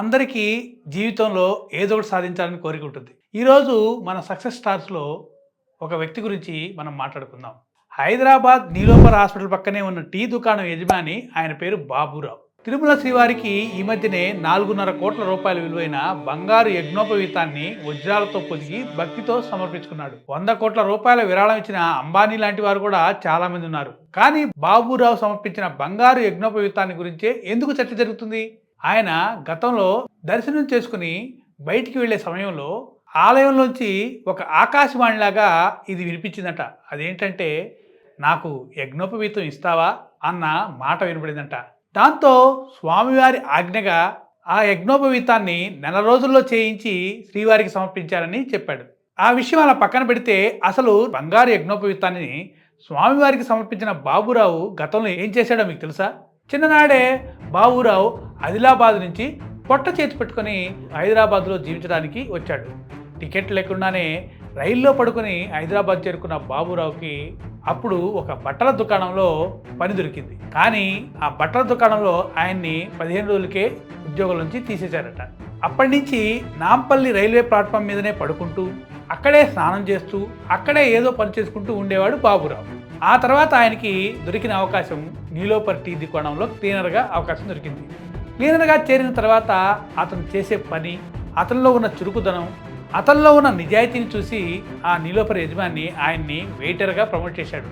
అందరికీ జీవితంలో ఏదో ఒకటి సాధించాలని కోరిక ఉంటుంది. ఈరోజు మన సక్సెస్ స్టార్స్లో ఒక వ్యక్తి గురించి మనం మాట్లాడుకుందాం. హైదరాబాద్ నీలోపర్ హాస్పిటల్ పక్కనే ఉన్న టీ దుకాణం యజమాని ఆయన పేరు బాబురావు. తిరుమల శ్రీవారికి ఈ మధ్యనే నాలుగున్నర కోట్ల రూపాయల విలువైన బంగారు యజ్ఞోపవీతాన్ని వజ్రాలతో పొదిగి భక్తితో సమర్పించుకున్నాడు. వంద కోట్ల రూపాయల విరాళం ఇచ్చిన అంబానీ లాంటి వారు కూడా చాలా మంది ఉన్నారు. కానీ బాబురావు సమర్పించిన బంగారు యజ్ఞోపవీతాన్ని గురించే ఎందుకు చర్చ జరుగుతుంది? ఆయన గతంలో దర్శనం చేసుకుని బయటికి వెళ్ళే సమయంలో ఆలయంలోంచి ఒక ఆకాశవాణిలాగా ఇది వినిపించిందట. అదేంటంటే నాకు యజ్ఞోపవీతం ఇస్తావా? అన్న మాట వినబడిందంట. దాంతో స్వామివారి ఆజ్ఞగా ఆ యజ్ఞోపవీతాన్ని నెల రోజుల్లో చేయించి శ్రీవారికి సమర్పించారని చెప్పాడు. ఆ విషయం అలా పక్కన పెడితే అసలు బంగారు యజ్ఞోపవీతాన్ని స్వామివారికి సమర్పించిన బాబురావు గతంలో ఏం చేశాడో మీకు తెలుసా? చిన్ననాడే బాబురావు ఆదిలాబాద్ నుంచి పొట్ట చేతి పెట్టుకొని హైదరాబాద్లో జీవించడానికి వచ్చాడు. టికెట్ లేకుండానే రైల్లో పడుకొని హైదరాబాద్ చేరుకున్న బాబురావుకి అప్పుడు ఒక బట్టల దుకాణంలో పని దొరికింది. కానీ ఆ బట్టల దుకాణంలో ఆయన్ని పదిహేను రోజులకే ఉద్యోగం నుంచి తీసేశారట. అప్పటి నుంచి నాంపల్లి రైల్వే ప్లాట్ఫామ్ మీదనే పడుకుంటూ అక్కడే స్నానం చేస్తూ అక్కడే ఏదో పని చేసుకుంటూ ఉండేవాడు బాబురావు. ఆ తర్వాత ఆయనకి దొరికిన అవకాశం నీలోపర్ టీ దుకాణంలో క్లీనర్గా అవకాశం దొరికింది. క్లీనర్గా చేరిన తర్వాత అతను చేసే పని అతనిలో ఉన్న చురుకుదనం అతనిలో ఉన్న నిజాయితీని చూసి ఆ నీలోపర్ యజమాని ఆయన్ని వెయిటర్గా ప్రమోట్ చేశాడు.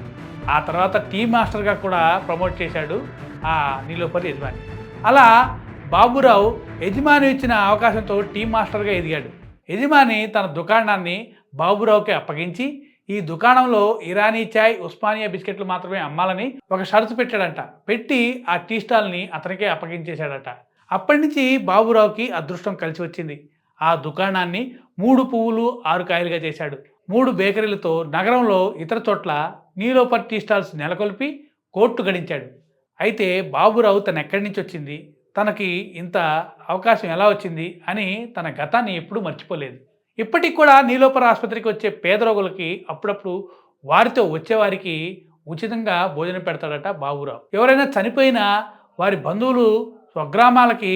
ఆ తర్వాత టీ మాస్టర్గా కూడా ప్రమోట్ చేశాడు ఆ నీలోపర్ యజమాని. అలా బాబురావు యజమాని ఇచ్చిన అవకాశంతో టీ మాస్టర్గా ఎదిగాడు. యజమాని తన దుకాణాన్ని బాబురావుకి అప్పగించి ఈ దుకాణంలో ఇరానీ చాయ్ ఉస్మానియా బిస్కెట్లు మాత్రమే అమ్మాలని ఒక షరతు పెట్టాడంట. పెట్టి ఆ టీ స్టాల్ని అతనికే అప్పగించేశాడట. అప్పటి నుంచి బాబురావుకి అదృష్టం కలిసి వచ్చింది. ఆ దుకాణాన్ని మూడు పువ్వులు ఆరు కాయలుగా చేశాడు. మూడు బేకరీలతో నగరంలో ఇతర చోట్ల నీలోపర్ టీ స్టాల్స్ నెలకొల్పి కోర్టు గడించాడు. అయితే బాబురావు తను ఎక్కడి నుంచి వచ్చింది? తనకి ఇంత అవకాశం ఎలా వచ్చింది? అని తన గతాన్ని ఎప్పుడూ మర్చిపోలేదు. ఇప్పటికి కూడా నీలోపర ఆసుపత్రికి వచ్చే పేద రోగులకి అప్పుడప్పుడు వారితో వచ్చేవారికి ఉచితంగా భోజనం పెడతాడట బాబురావు. ఎవరైనా చనిపోయినా వారి బంధువులు స్వగ్రామాలకి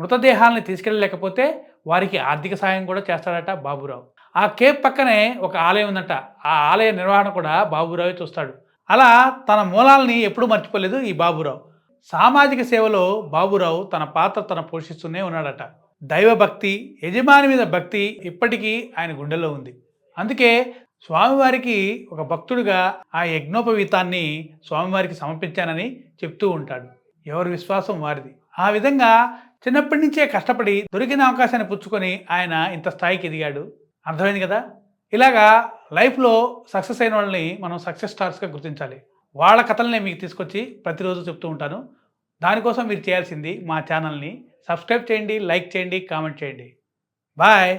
మృతదేహాలను తీసుకెళ్ళలేకపోతే వారికి ఆర్థిక సాయం కూడా చేస్తాడట బాబురావు. ఆ కేప్ పక్కనే ఒక ఆలయం ఉందట. ఆ ఆలయ నిర్వహణ కూడా బాబురావే చూస్తాడు. అలా తన మూలాల్ని ఎప్పుడూ మర్చిపోలేదు ఈ బాబురావు. సామాజిక సేవలో బాబురావు తన పాత్ర తన పోషిస్తూనే ఉన్నాడట. దైవభక్తి యజమాని మీద భక్తి ఇప్పటికీ ఆయన గుండెల్లో ఉంది. అందుకే స్వామివారికి ఒక భక్తుడిగా ఆ యజ్ఞోపవీతాన్ని స్వామివారికి సమర్పించానని చెప్తూ ఉంటాడు. ఎవరి విశ్వాసం వారిది. ఆ విధంగా చిన్నప్పటి నుంచే కష్టపడి దొరికిన అవకాశాన్ని పుచ్చుకొని ఆయన ఇంత స్థాయికి ఎదిగాడు. అర్థమైంది కదా? ఇలాగా లైఫ్లో సక్సెస్ అయిన వాళ్ళని మనం సక్సెస్ స్టార్స్గా గుర్తించాలి. వాళ్ళ కథలనే మీకు తీసుకొచ్చి ప్రతిరోజు చెప్తూ ఉంటాను. దానికోసం మీరు చేయాల్సింది మా ఛానల్ని సబ్స్క్రైబ్ చేయండి లైక్ చేయండి కామెంట్ చేయండి. బాయ్.